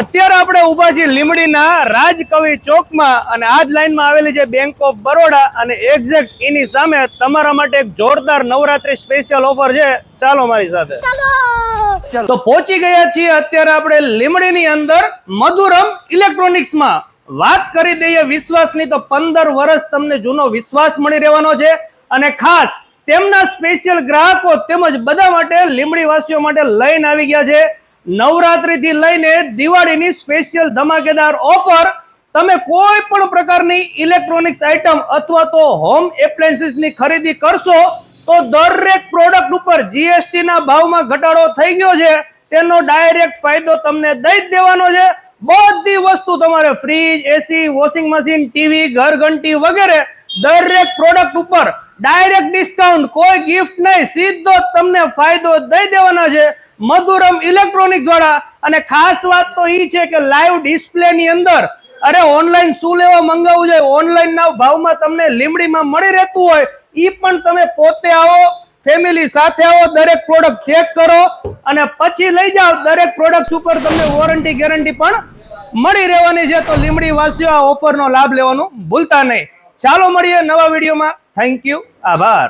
અત્યારે આપણે ઊભા છીએ લીમડીના રાજકવિ ચોકમાં અને આ જ લાઈનમાં આવેલી છે બેંક ઓફ બરોડા અને એક્ઝેક્ટ એની સામે તમારા માટે એક જોરદાર નવરાત્રી સ્પેશિયલ ઓફર છે. ચાલો મારી સાથે. તો પહોંચી ગયા છીએ અત્યારે આપણે લીમડીની અંદર મધુરમ ઇલેક્ટ્રોનિક્સમાં વાત કરી દઈએ વિશ્વાસની તો પંદર વર્ષ તમને જૂનો વિશ્વાસ મળી રહેવાનો છે અને ખાસ તેમના સ્પેશિયલ ગ્રાહકો તેમજ બધા માટે લીમડી વાસીઓ માટે લઈને આવી ગયા છે. નવરાત્રી થી લઈને દિવાળીની સ્પેશિયલ ધમાકેદાર ઓફર તમે કોઈ પણ પ્રકારની ઇલેક્ટ્રોનિક્સ આઇટમ અથવા તો હોમ એપ્લાયન્સીસની ખરીદી કરશો, તો દરેક પ્રોડક્ટ ઉપર જીએસટી ના ભાવમાં ઘટાડો થઈ ગયો છે. તેનો ડાયરેક્ટ ફાયદો તમને દઈ જ દેવાનો છે. બધી વસ્તુ તમારે fridge AC washing machine TV ઘરઘંટી વગેરે દરેક પ્રોડક્ટ ઉપર ડાયરેક્ટ ડિસ્કાઉન્ટ કોઈ ગિફ્ટ નહીં, સીધો તમને ફાયદો દઈ દેવાના છે. મધુરમ ઇલેક્ટ્રોનિક્સ વાળા. અને ખાસ વાત તો ઈ છે કે લાઈવ ડિસ્પ્લે ની અંદર, અરે ઓનલાઈન શું લેવા મંગાવવું જોઈએ? ઓનલાઈન ના ભાવમાં તમને લીમડીમાં મળી રહેતું હોય, ઈ પણ તમે પોતે આવો ફેમિલી સાથે આવો, દરેક પ્રોડક્ટ ચેક કરો, અને પછી લઈ જાઓ. દરેક પ્રોડક્ટ ઉપર તમને વોરંટી ગેરંટી પણ મળી રહેવાની છે. તો લીમડી વાસીઓ, આ ઓફરનો લાભ લેવાનું ભૂલતા નહીં. ચાલો મળીએ નવા વિડીયોમાં. થેન્ક યુ આભાર.